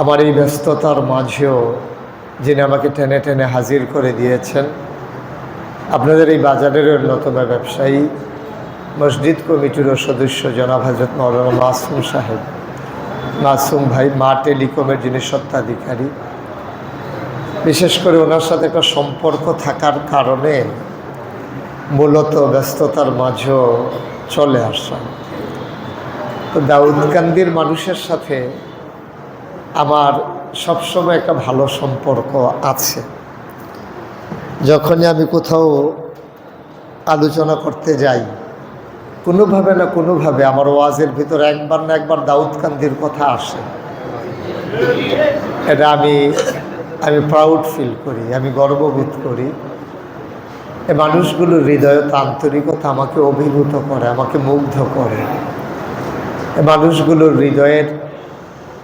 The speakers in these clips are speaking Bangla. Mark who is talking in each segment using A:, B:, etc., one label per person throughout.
A: আমার এই ব্যস্ততার মাঝেও যিনি আমাকে টেনে টেনে হাজির করে দিয়েছেন, আপনাদের এই বাজারের অন্যতম ব্যবসায়ী মসজিদ কমিটিরও সদস্য জনাব হাজরত মৌলানা মাসুম সাহেব। মাসুম ভাই মা টেলিকমের যিনি সত্ত্বাধিকারী বিশেষ করে ওনার সাথে একটা সম্পর্ক থাকার কারণে মূলত ব্যস্ততার মাঝেও চলে আসা। তো দাউদকান্দির মানুষের সাথে আমার সবসময় একটা ভালো সম্পর্ক আছে। যখনই আমি কোথাও আলোচনা করতে যাই, কোনোভাবে না কোনোভাবে আমার ওয়াজের ভিতরে একবার না একবার দাউদকান্দির কথা আসে। এটা আমি আমি প্রাউড ফিল করি, আমি গর্ববোধ করি। এই মানুষগুলোর হৃদয়ত আন্তরিকতা আমাকে অভিভূত করে, আমাকে মুগ্ধ করে। এ মানুষগুলোর হৃদয়ের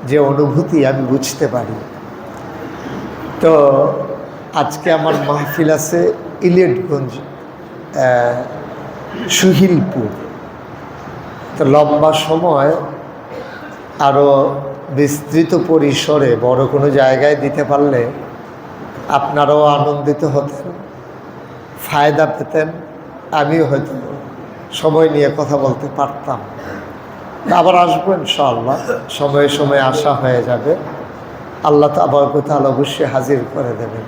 A: যে অনুভূতি আমি বুঝতে পারি। তো আজকে আমার মাহফিল আছে ইলেটগঞ্জ সুহিলপুর। তো লম্বা সময় আরও বিস্তৃত পরিসরে বড় কোনো জায়গায় দিতে পারলে আপনারাও আনন্দিত হতেন, ফায়দা পেতেন, আমিও হয়তো সময় নিয়ে কথা বলতে পারতাম। আবার আসব ইনশাআল্লাহ। সময়ে সময়ে আসা হয়ে যাবে। আল্লাহ তো আবার কোথাও অবশ্যই হাজির করে দেবেন।